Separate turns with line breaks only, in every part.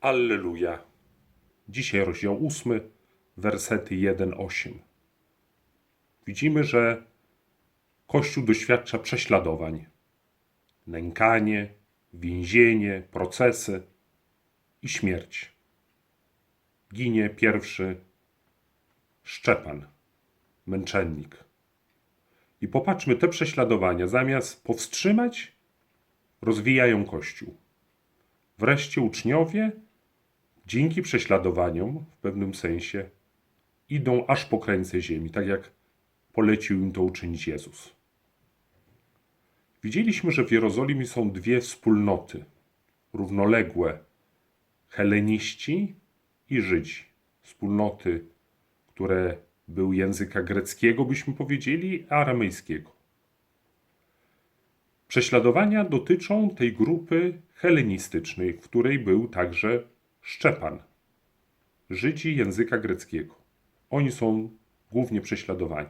Alleluja. Dzisiaj rozdział 8, wersety 1-8. Widzimy, że Kościół doświadcza prześladowań. Nękanie, więzienie, procesy i śmierć. Ginie pierwszy Szczepan, męczennik. I popatrzmy, te prześladowania zamiast powstrzymać, rozwijają Kościół. Wreszcie uczniowie, dzięki prześladowaniom, w pewnym sensie, idą aż po krańce ziemi, tak jak polecił im to uczynić Jezus. Widzieliśmy, że w Jerozolimie są dwie wspólnoty równoległe: heleniści i Żydzi. Wspólnoty, które były języka greckiego, byśmy powiedzieli, a aramejskiego. Prześladowania dotyczą tej grupy helenistycznej, w której był także Szczepan. Żydzi języka greckiego. Oni są głównie prześladowani.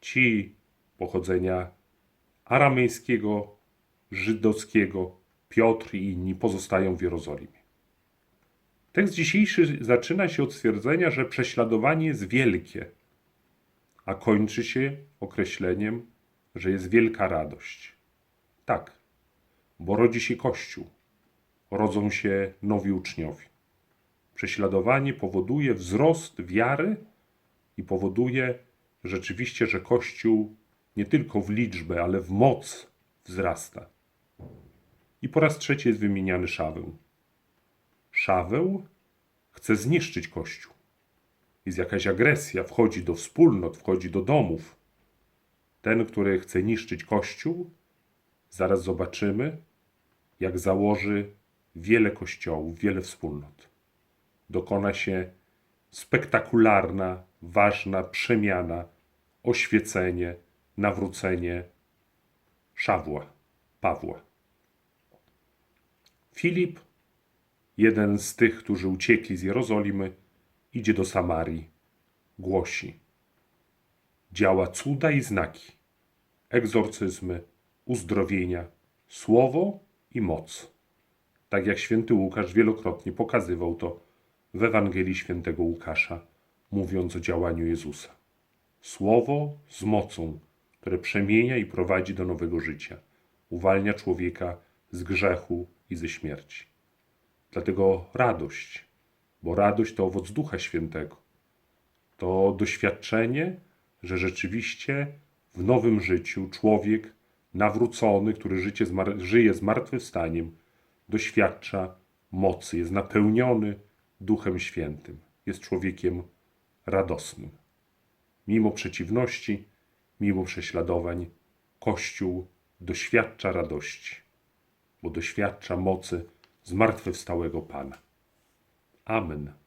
Ci pochodzenia aramejskiego, żydowskiego, Piotr i inni pozostają w Jerozolimie. Tekst dzisiejszy zaczyna się od stwierdzenia, że prześladowanie jest wielkie, a kończy się określeniem, że jest wielka radość. Tak, bo rodzi się Kościół, rodzą się nowi uczniowie. Prześladowanie powoduje wzrost wiary i powoduje rzeczywiście, że Kościół nie tylko w liczbę, ale w moc wzrasta. I po raz trzeci jest wymieniany Szaweł. Szaweł chce zniszczyć Kościół. Jest jakaś agresja, wchodzi do wspólnot, wchodzi do domów. Ten, który chce niszczyć Kościół, zaraz zobaczymy, jak założy wiele kościołów, wiele wspólnot. Dokona się spektakularna, ważna przemiana, oświecenie, nawrócenie Szawła, Pawła. Filip, jeden z tych, którzy uciekli z Jerozolimy, idzie do Samarii, głosi. Działa cuda i znaki, egzorcyzmy, uzdrowienia, słowo i moc. Tak jak święty Łukasz wielokrotnie pokazywał to w Ewangelii świętego Łukasza, mówiąc o działaniu Jezusa. Słowo z mocą, które przemienia i prowadzi do nowego życia, uwalnia człowieka z grzechu i ze śmierci. Dlatego radość, bo radość to owoc Ducha Świętego. To doświadczenie, że rzeczywiście w nowym życiu człowiek nawrócony, który życie żyje zmartwychwstaniem, doświadcza mocy, jest napełniony Duchem Świętym, jest człowiekiem radosnym. Mimo przeciwności, mimo prześladowań, Kościół doświadcza radości, bo doświadcza mocy zmartwychwstałego Pana. Amen.